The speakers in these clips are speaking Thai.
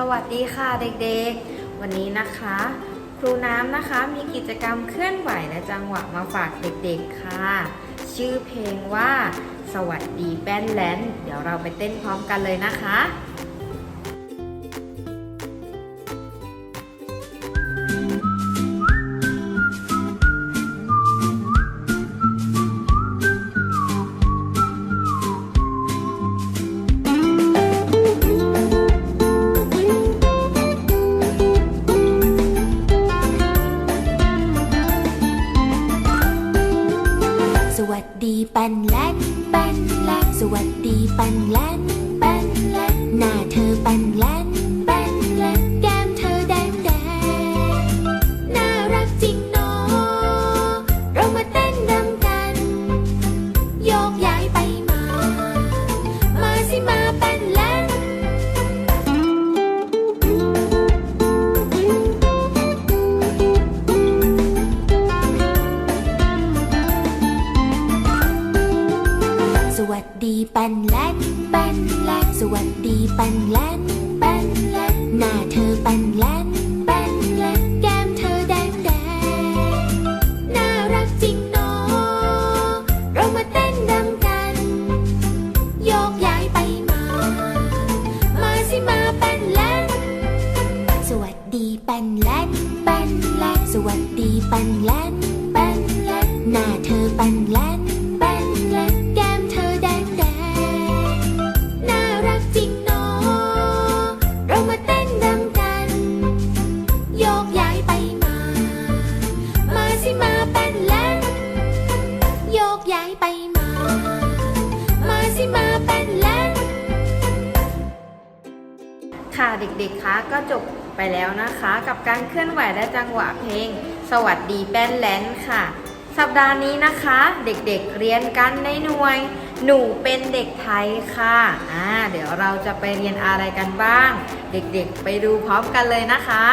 สวัสดีค่ะเด็กๆ วันนี้นะคะ ครูน้ำนะคะมีกิจกรรมเคลื่อนไหวและจังหวะมาฝากเด็กๆค่ะ ชื่อเพลงว่า สวัสดีแป้นแลนเดี๋ยวเราไปเต้นพร้อมกันเลยนะคะ ดีปันแลนปันแลนสวัสดีปันแลนปันแลนหน้าเธอปันแลน ปันแลนปันแลนสวัสดีปันแลนปันแลนหน้าเธอปันแลนปันแลนแก้มเธอแดงแดงน่ารักจริงเนอะเรามาเต้นรำกัน โยกย้ายไปมา มาสิมาปันแลนโยกย้ายไปมา มาสิมาปันแลนค่ะเด็กๆคะก็จบ ไปแล้วนะคะ กับการเคลื่อนไหวและจังหวะเพลง สวัสดีแป้นแลนค่ะ สัปดาห์นี้นะคะ เด็กๆเรียนกันในหน่วย หนูเป็นเด็กไทยค่ะอ่าเดี๋ยวเราจะไปเรียนอะไรกันบ้าง เด็กๆ ไปดูพร้อมกันเลยนะคะ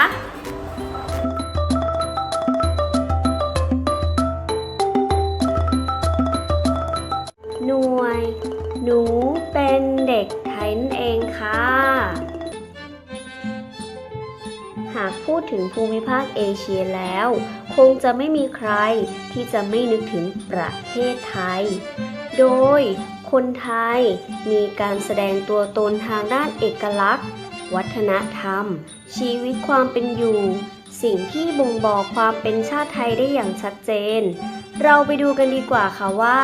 ภูมิภาคเอเชียแล้ว คงจะไม่มีใครที่จะไม่นึกถึงประเทศไทย โดยคนไทยมีการแสดงตัวตนทางด้านเอกลักษณ์ วัฒนธรรม ชีวิตความเป็นอยู่ สิ่งที่บ่งบอกความเป็นชาติไทยได้อย่างชัดเจน เราไปดูกันดีกว่าค่ะว่า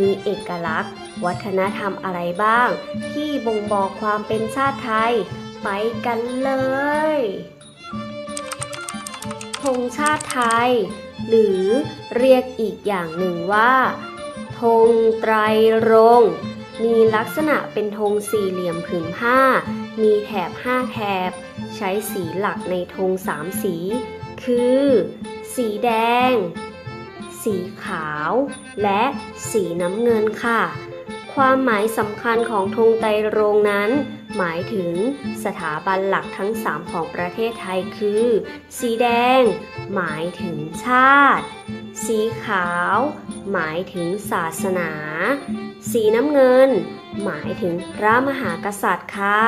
มีเอกลักษณ์ วัฒนธรรมอะไรบ้าง ที่บ่งบอกความเป็นชาติไทย ไปกันเลย ธงชาติไทย หรือเรียกอีกอย่างหนึ่งว่า ธงไตรรงค์มีลักษณะเป็นธงสี่เหลี่ยมผืนผ้า มีแถบห้าแถบ ใช้สีหลักในธงสามสี คือ สีแดง สีขาว และสีน้ำเงินค่ะ ความหมายสำคัญของธงไตรรงค์นั้น หมายถึงสถาบันหลักทั้ง 3 ของประเทศไทยคือ สีแดง หมายถึงชาติ สีขาว หมายถึงศาสนา สีน้ำเงิน หมายถึงพระมหากษัตริย์ค่ะ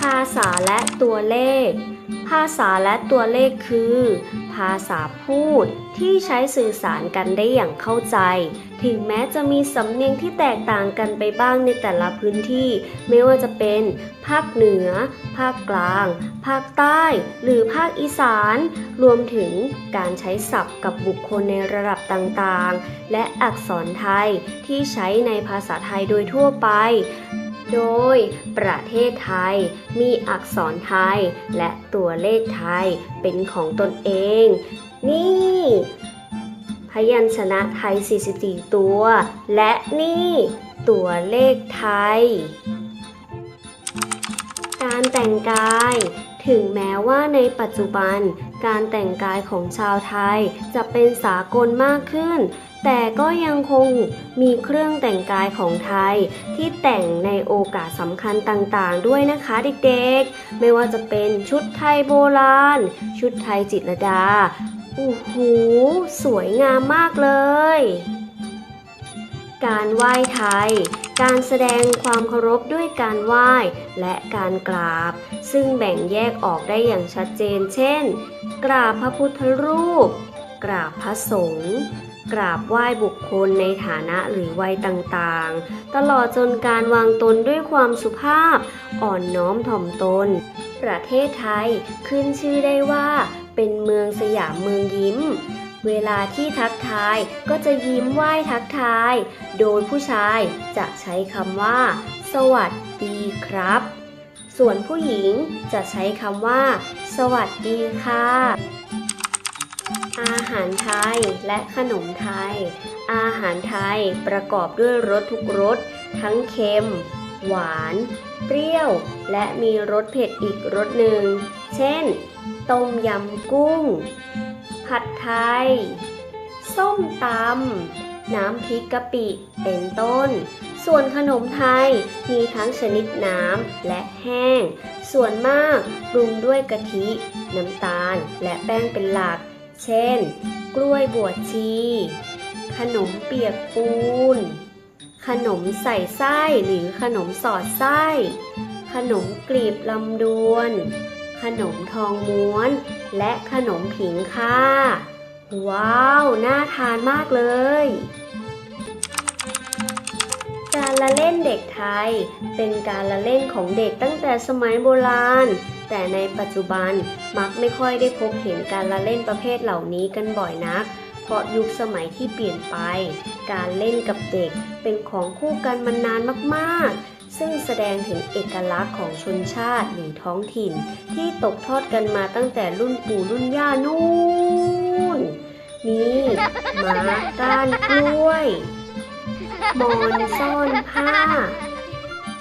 ภาษาและตัวเลข ภาษาและตัวเลขคือ ภาษาพูดที่ใช้สื่อสารกันได้อย่างเข้าใจ ถึงแม้จะมีสำเนียงที่แตกต่างกันไปบ้างในแต่ละพื้นที่ ไม่ว่าจะเป็น ภาคเหนือ ภาคกลาง ภาคใต้ หรือภาคอีสาน รวมถึงการใช้ศัพท์กับบุคคลในระดับต่างๆ และอักษรไทยที่ใช้ในภาษาไทยโดยทั่วไปโดยประเทศไทยมีอักษรไทยและตัวเลขไทยเป็นของตนเอง นี่ พยัญชนะไทย 44 ตัว และนี่ตัวเลขไทย การแต่งกาย ถึงแม้ว่าในปัจจุบัน การแต่งกายของชาวไทยจะเป็นสากลมากขึ้น แต่ก็ยังคงมีเครื่องแต่งกายของไทย ที่แต่งในโอกาสสำคัญต่างๆ ด้วยนะคะเด็กๆ ไม่ว่าจะเป็นชุดไทยโบราณ ชุดไทยจิตรดา อู้หูสวยงามมากเลย การไหว้ไทย การแสดงความเคารพด้วยการไหว้และการกราบ ซึ่งแบ่งแยกออกได้อย่างชัดเจน เช่น กราบพระพุทธรูป กราบพระสงฆ์กราบไหว้บุคคลในฐานะหรือวัยต่างๆ ตลอดจนการวางตนด้วยความสุภาพ อ่อนน้อมถ่อมตน ประเทศไทยขึ้นชื่อได้ว่า เป็นเมืองสยามเมืองยิ้ม เวลาที่ทักทายก็จะยิ้มไหว้ทักทาย โดยผู้ชายจะใช้คำว่า สวัสดีครับ ส่วนผู้หญิงจะใช้คำว่า สวัสดีค่ะ อาหารไทยและขนมไทย อาหารไทยประกอบด้วยรสทุกรส ทั้งเค็ม หวาน เปรี้ยว และมีรสเผ็ดอีกรสหนึ่ง เช่น ต้มยำกุ้ง ผัดไทย ส้มตำ น้ำพริกกะปิ เป็นต้น ส่วนขนมไทยมีทั้งชนิดน้ำและแห้ง ส่วนมากปรุงด้วยกะทิ น้ำตาล และแป้งเป็นหลัก เช่น กล้วยบวชชี ขนมเปียกปูน ขนมใส่ไส้หรือขนมสอดไส้ ขนมกลีบลำดวน ขนมทองม้วน และขนมผิงค่ะ ว้าว น่าทานมากเลย การละเล่นเด็กไทย เป็นการละเล่นของเด็กตั้งแต่สมัยโบราณ แต่ในปัจจุบันมักไม่ค่อยได้พบเห็นการละเล่นประเภทเหล่านี้กันบ่อยนักเพราะยุคสมัยที่เปลี่ยนไป การเล่นกับเด็กเป็นของคู่กันมานานมาก ซึ่งแสดงถึงเอกลักษณ์ของชนชาติหรือท้องถิ่น ที่ตกทอดกันมาตั้งแต่รุ่นปู่รุ่นย่านู่นนี่หมาก้านกล้วย มอนซ่อนผ้า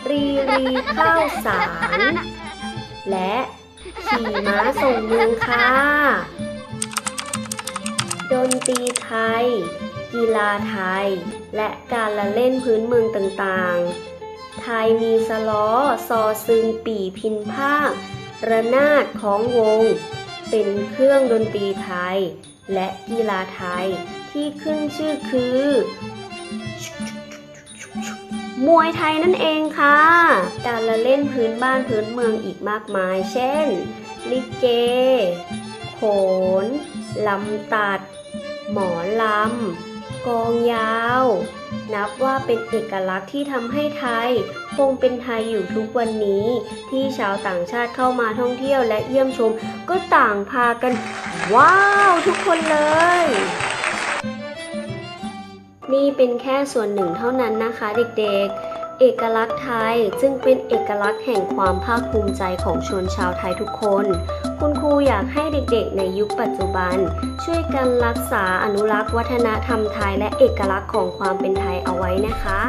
รีรีข้าวสาร และขี่ม้าส่งเมืองค่ะดนตรีไทย กีฬาไทย และการละเล่นพื้นเมืองต่างๆ ไทยมีสล้อซอซึงปีพินภาค ระนาดของวง เป็นเครื่องดนตรีไทย และกีฬาไทยที่ขึ้นชื่อคือ มวยไทยนั่นเองค่ะ การละเล่นพื้นบ้านพื้นเมืองอีกมากมาย เช่น ลิเก โขนลำตัด หมอลำ กองยาว นับว่าเป็นเอกลักษณ์ที่ทำให้ไทย คงเป็นไทยอยู่ทุกวันนี้ ที่ชาวต่างชาติเข้ามาท่องเที่ยวและเยี่ยมชม ก็ต่างพากัน ว้าวทุกคนเลย นี่เป็นแค่ส่วนหนึ่งเท่านั้นนะคะเด็กๆ เอกลักษณ์ไทยจึงเป็นเอกลักษณ์แห่งความภาคภูมิใจของชนชาวไทยทุกคน คุณครูอยากให้เด็กๆ ในยุคปัจจุบัน ช่วยกันรักษาอนุรักษ์วัฒนธรรมไทยและเอกลักษณ์ของความเป็นไทยเอาไว้นะคะ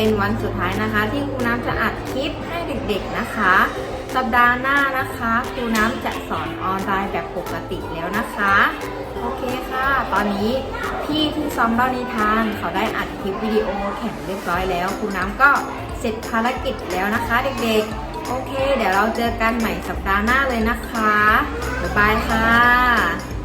เป็นวันสุดท้ายนะคะ ที่ครูน้ำจะอัดคลิปให้เด็กๆนะคะ สัปดาห์หน้านะคะครูน้ำจะสอนออนไลน์แบบปกติแล้วนะคะ โอเคค่ะ ตอนนี้พี่ที่ซ้อมเล่านิทานเขาได้อัดคลิปวิดีโอแข่งเรียบร้อยแล้วครูน้ำก็เสร็จภารกิจแล้วนะคะ เด็กๆ โอเค เดี๋ยวเราเจอกันใหม่สัปดาห์หน้าเลยนะคะบ๊ายบายค่ะ